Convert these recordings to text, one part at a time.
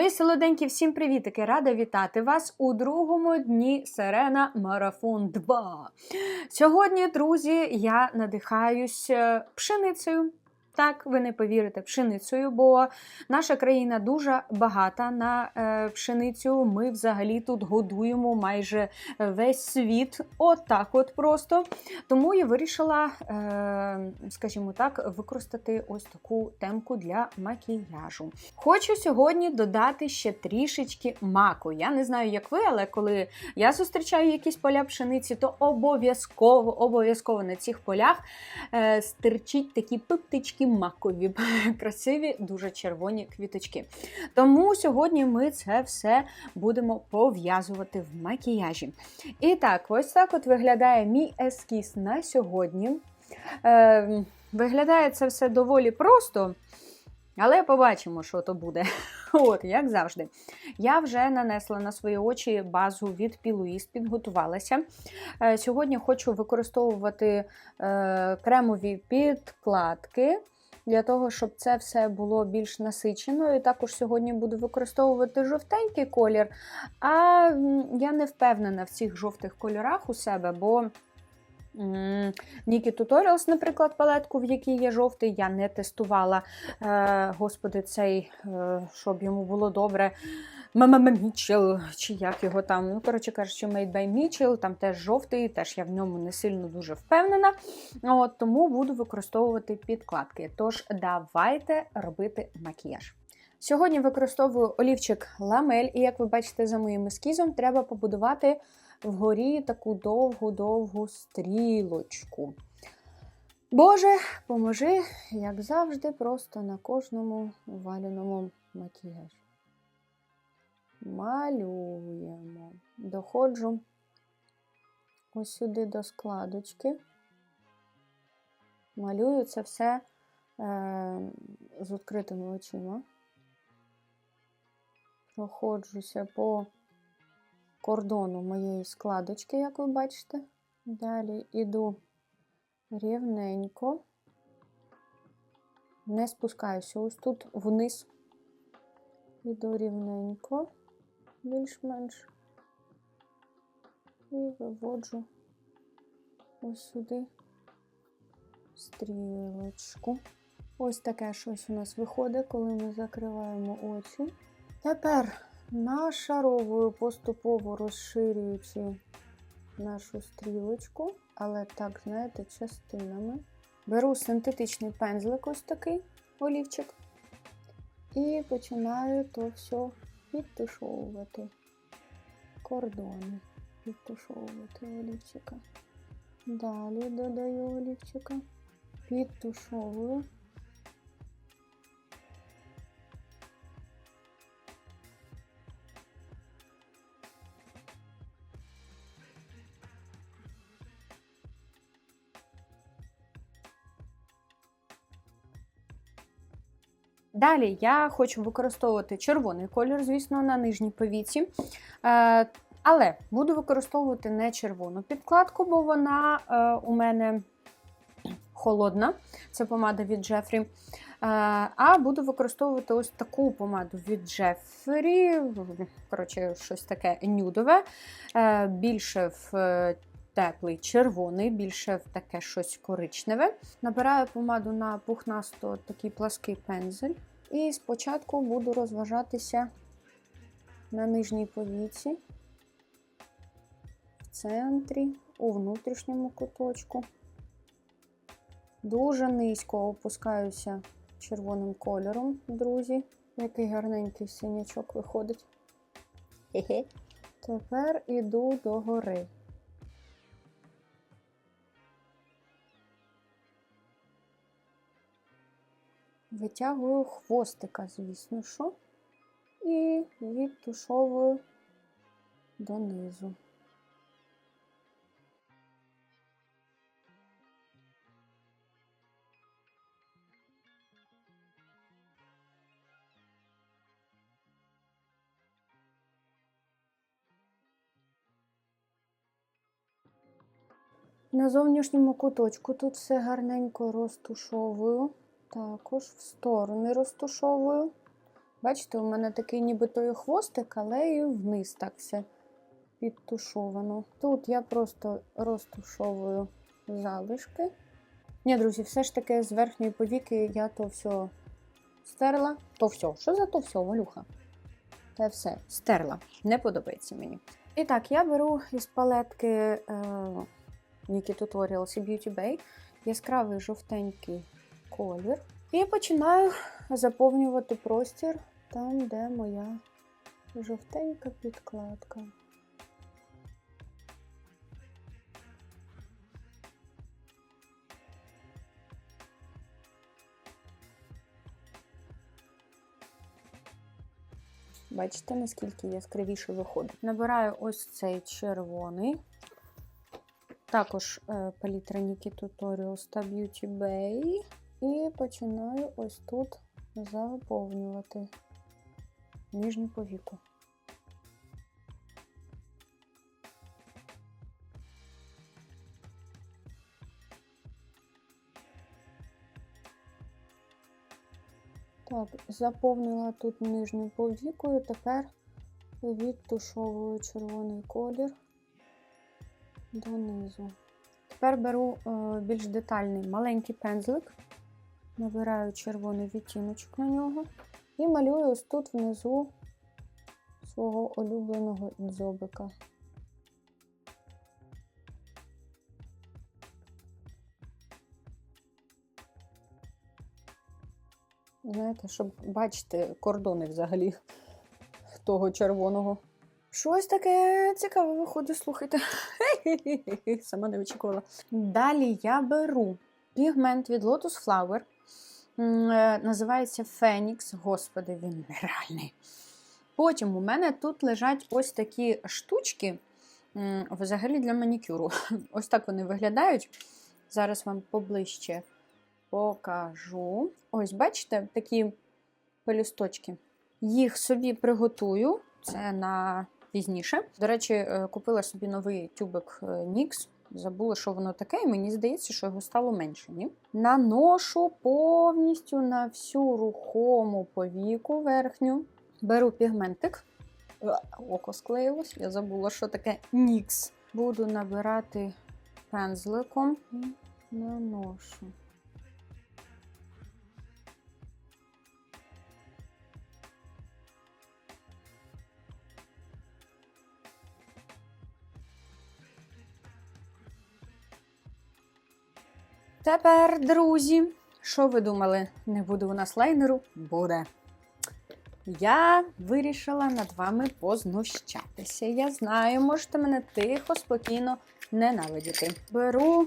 Мої солоденькі, всім привітики! Рада вітати вас у другому дні Сирена Марафон 2. Сьогодні, друзі, я надихаюсь е, пшеницею. Так, ви не повірите, пшеницею, бо наша країна дуже багата на е, пшеницю. Ми взагалі тут годуємо майже весь світ. От от просто. Тому я вирішила, е, скажімо так, використати ось таку темку для макіяжу. Хочу сьогодні додати ще трішечки маку. Я не знаю, як ви, але коли я зустрічаю якісь поля пшениці, то обов'язково обов'язково на цих полях е, стирчить такі пиптички макові, красиві, дуже червоні квіточки. Тому сьогодні ми це все будемо пов'язувати в макіяжі. І так, ось так от виглядає мій ескіз на сьогодні. Е, Виглядає це все доволі просто. Але побачимо, що то буде. От, як завжди. Я вже нанесла на свої очі базу від Piluis, підготувалася. Е, Сьогодні хочу використовувати е, кремові підкладки. Для того, щоб це все було більш насичено. І також сьогодні буду використовувати жовтенький колір. А я не впевнена в цих жовтих кольорах у себе, бо Нікі Tutorials, наприклад, палетку, в якій є жовтий, я не тестувала. Е, Господи, цей, е, щоб йому було добре. Мама Мічел, чи як його там, ну, коротше кажучи, Made by Mitchell, там теж жовтий, теж я в ньому не сильно дуже впевнена. От, Тому буду використовувати підкладки. Тож, давайте робити макіяж. Сьогодні використовую олівчик ламель, і як ви бачите за моїм ескізом, треба побудувати вгорі таку довгу-довгу стрілочку. Боже, поможи, як завжди, просто на кожному валяному макіяжі. Малюємо. Доходжу ось сюди до складочки. Малюю це все е, з відкритими очима. Проходжуся по кордону моєї складочки, як ви бачите. Далі йду рівненько, не спускаюся ось тут вниз, йду рівненько, більш-менш, і виводжу ось сюди стрілочку. Ось таке щось у нас виходить, коли ми закриваємо очі. Тепер нашаровую, поступово розширюючи нашу стрілочку, але так, знаєте, частинами. Беру синтетичний пензлик, ось такий олівчик, і починаю то все підтушовувати. Кордони, підтушовувати олівчика. Далі додаю олівчика, підтушовую. Далі я хочу використовувати червоний колір, звісно, на нижній повіці. Е, але буду використовувати не червону підкладку, бо вона е, у мене холодна. Це помада від Джефрі. Е, а буду використовувати ось таку помаду від Джефрі. Коротше, щось таке нюдове. Більше в теплий червоний, більше в таке щось коричневе. Набираю помаду на пухнасто такий плаский пензель. І спочатку буду розважатися на нижній повіці, в центрі, у внутрішньому куточку. Дуже низько опускаюся червоним кольором, друзі. Який гарненький синячок виходить. Тепер іду до Витягую хвостика, звісно що, і відтушовую донизу. На зовнішньому куточку тут все гарненько розтушовую. Також в сторони розтушовую. Бачите, у мене такий ніби той хвостик, але і вниз так все підтушовано. Тут я просто розтушовую залишки. Ні, друзі, все ж таки з верхньої повіки я то все стерла. То все. Що за то все, Валюха? Та все, стерла. Не подобається мені. І так, я беру із палетки е, Nikki Tutorials і Beauty Bay яскравий жовтенький колір. І починаю заповнювати простір там, де моя жовтенька підкладка. Бачите, наскільки яскравіше виходить. Набираю ось цей червоний. Також е, палітра Nikki Tutorials та Beauty Bay. І починаю ось тут заповнювати нижню повіку. Так, заповнила тут нижню повіку, тепер відтушовую червоний колір донизу. Тепер беру е, більш детальний маленький пензлик, набираю червоний відтіночок на нього і малюю ось тут внизу свого улюбленого дзьобика. Знаєте, щоб бачити кордони взагалі того червоного. Щось таке цікаве виходить, слухайте. Сама не очікувала. Далі я беру пігмент від Lotus Flower. Е, Називається Фенікс. Господи, він нереальний. Потім у мене тут лежать ось такі штучки, взагалі для манікюру. Ось так вони виглядають. Зараз вам поближче покажу. Ось, бачите, такі пелюсточки. Їх собі приготую. Це на пізніше. До речі, е, купила собі новий тюбик е, NYX. Забула, що воно таке, і мені здається, що його стало менше. Ні? Наношу повністю на всю рухому повіку верхню. Беру пігментик. Е, Око склеїлось, я забула, що таке нікс. Буду набирати пензликом і наношу. Тепер, друзі, що ви думали? Не буде у нас лайнеру? Буде. Я вирішила над вами познущатися. Я знаю, можете мене тихо, спокійно ненавидіти. Беру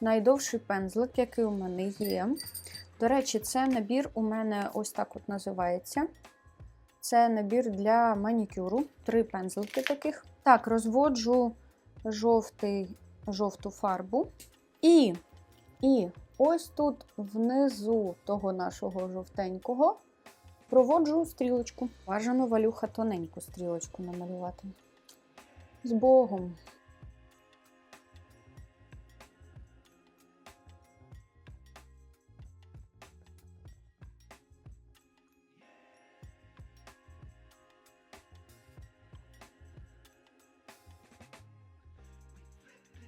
найдовший пензлик, який у мене є. До речі, це набір у мене ось так от називається. Це набір для манікюру. Три пензлики таких. Так, розводжу жовтий, жовту фарбу. І, і ось тут внизу того нашого жовтенького проводжу стрілочку. Бажано валюха тоненьку стрілочку намалювати. З Богом.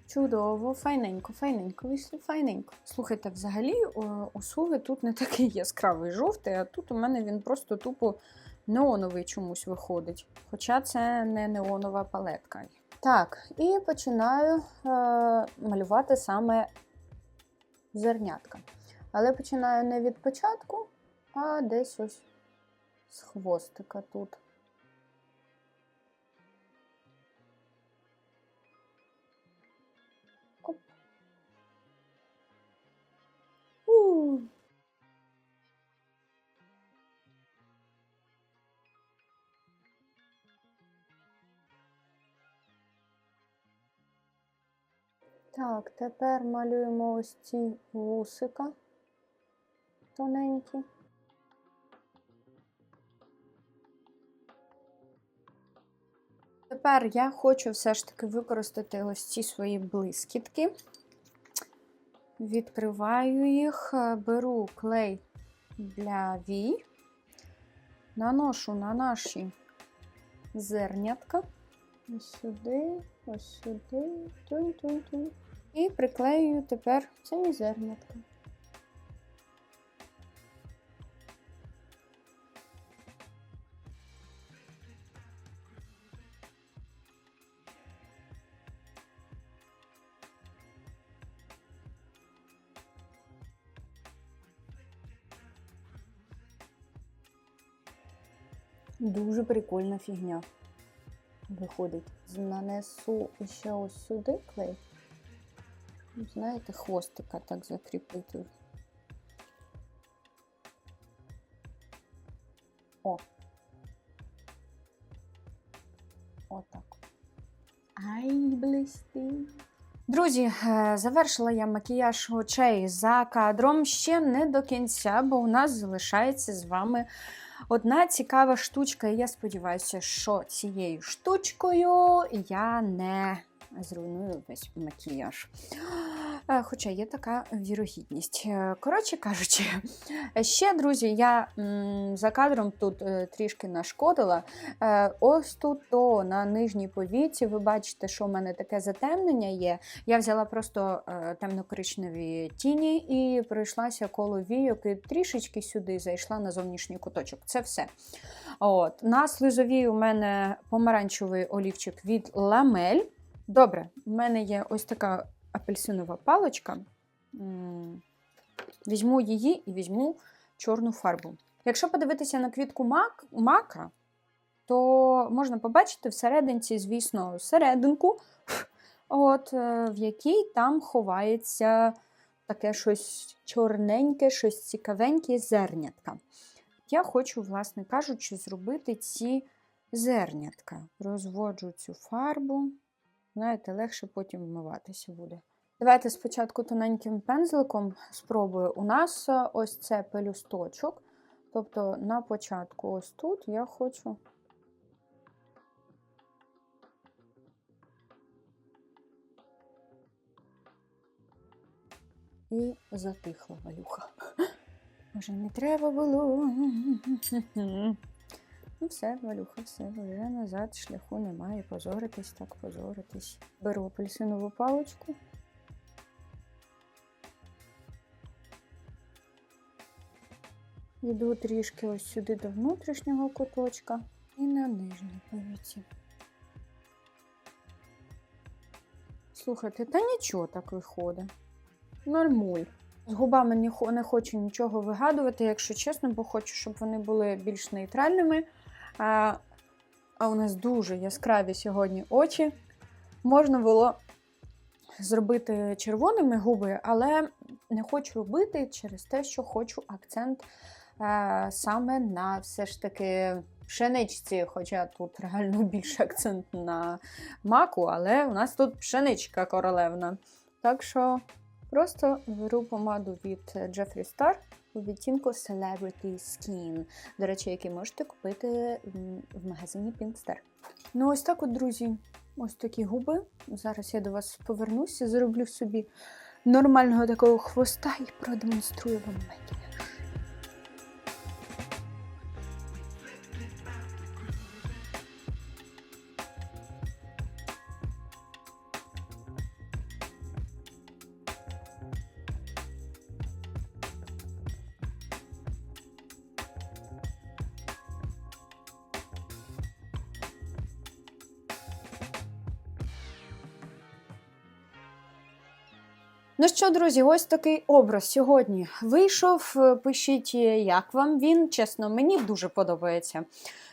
Чудово, файненько, файненько, вийшло файненько. Слухайте, взагалі у Суви тут не такий яскравий жовтий, а тут у мене він просто тупо неоновий чомусь виходить. Хоча це не неонова палетка. Так, і починаю е, малювати саме зернятка. Але починаю не від початку, а десь ось з хвостика тут. Так, тепер малюємо ось ці вусика тоненькі. Тепер я хочу все ж таки використати ось ці свої блискітки. Відкриваю їх, е, беру клей для вій наношу на наші зернятка. Ось сюди, ось сюди, тунь-тунь-тунь. І приклеюю тепер самі зернятка. Дуже прикольна фігня. Виходить. Нанесу ще ось сюди клей. Знаєте, хвостика так закріпити. О. Отак. Ай, блистить. Друзі, е, завершила я макіяж очей за кадром ще не до кінця, бо у нас залишається з вами одна цікава штучка. І я сподіваюся, що цією штучкою я не зруйную весь макіяж. Е, Хоча є така вірогідність. Е, Коротше кажучи, ще, друзі, я за кадром тут е, трішки нашкодила. Ось тут то на нижній повіці ви бачите, що в мене таке затемнення є. Я взяла просто темно-коричневі тіні і пройшлася коло війок і трішечки сюди зайшла на зовнішній куточок. Це все. От. На слизовій у мене помаранчевий олівчик від ламель. Добре, в мене є ось така апельсинова паличка. Візьму її і візьму чорну фарбу. Якщо подивитися на квітку мак, мака, то можна побачити всерединці, звісно, серединку, от, е, в якій там ховається таке щось чорненьке, щось цікавеньке зернятка. Я хочу, власне кажучи, зробити ці зернятка. Розводжу цю фарбу. Знаєте, легше потім вмиватися буде. Давайте спочатку тоненьким пензликом спробую. У нас е, ось це пелюсточок. Тобто на початку ось тут я хочу. І затихла валюха. Може, не треба було. Ну, все, Валюха, все, вже назад шляху немає. Позоритись, так позоритись. Беру апельсинову паличку. Йду трішки ось сюди до внутрішнього куточка і на нижній повіці. Слухайте, та нічого так виходить. Нормуль. З губами не, хочу нічого вигадувати, якщо чесно, бо хочу, щоб вони були більш нейтральними. А, а у нас дуже яскраві сьогодні очі. Можна було зробити червоними губи, але не хочу робити через те, що хочу акцент е, саме на все ж таки пшеничці. Хоча тут реально більше акцент на маку, але у нас тут пшеничка королевна. Так що просто беру помаду від Jeffree Star у відтінку Celebrity Skin. До речі, який можете купити в магазині Pinkster. Ну, ось так от, друзі, ось такі губи. Зараз я до вас повернуся, зроблю собі нормального такого хвоста і продемонструю вам макіяж. Ну що, друзі, ось такий образ сьогодні вийшов. Пишіть, як вам він. Чесно, мені дуже подобається.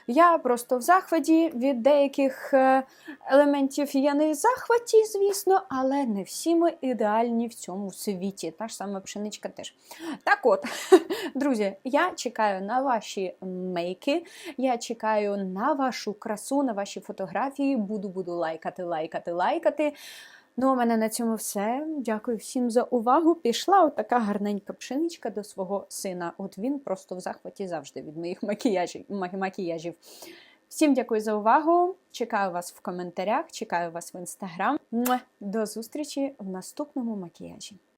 Я просто в захваті від деяких е, елементів я не в захваті, звісно, але не всі ми ідеальні в цьому світі. Та ж сама пшеничка теж. Так от, друзі, я чекаю на ваші мейки, я чекаю на вашу красу, на ваші фотографії. Буду буду лайкати, лайкати, лайкати. Ну, у мене на цьому все. Дякую всім за увагу. Пішла отака гарненька пшеничка до свого сина. От він просто в захваті завжди від моїх макіяжів. Всім дякую за увагу. Чекаю вас в коментарях, чекаю вас в інстаграм. До зустрічі в наступному макіяжі.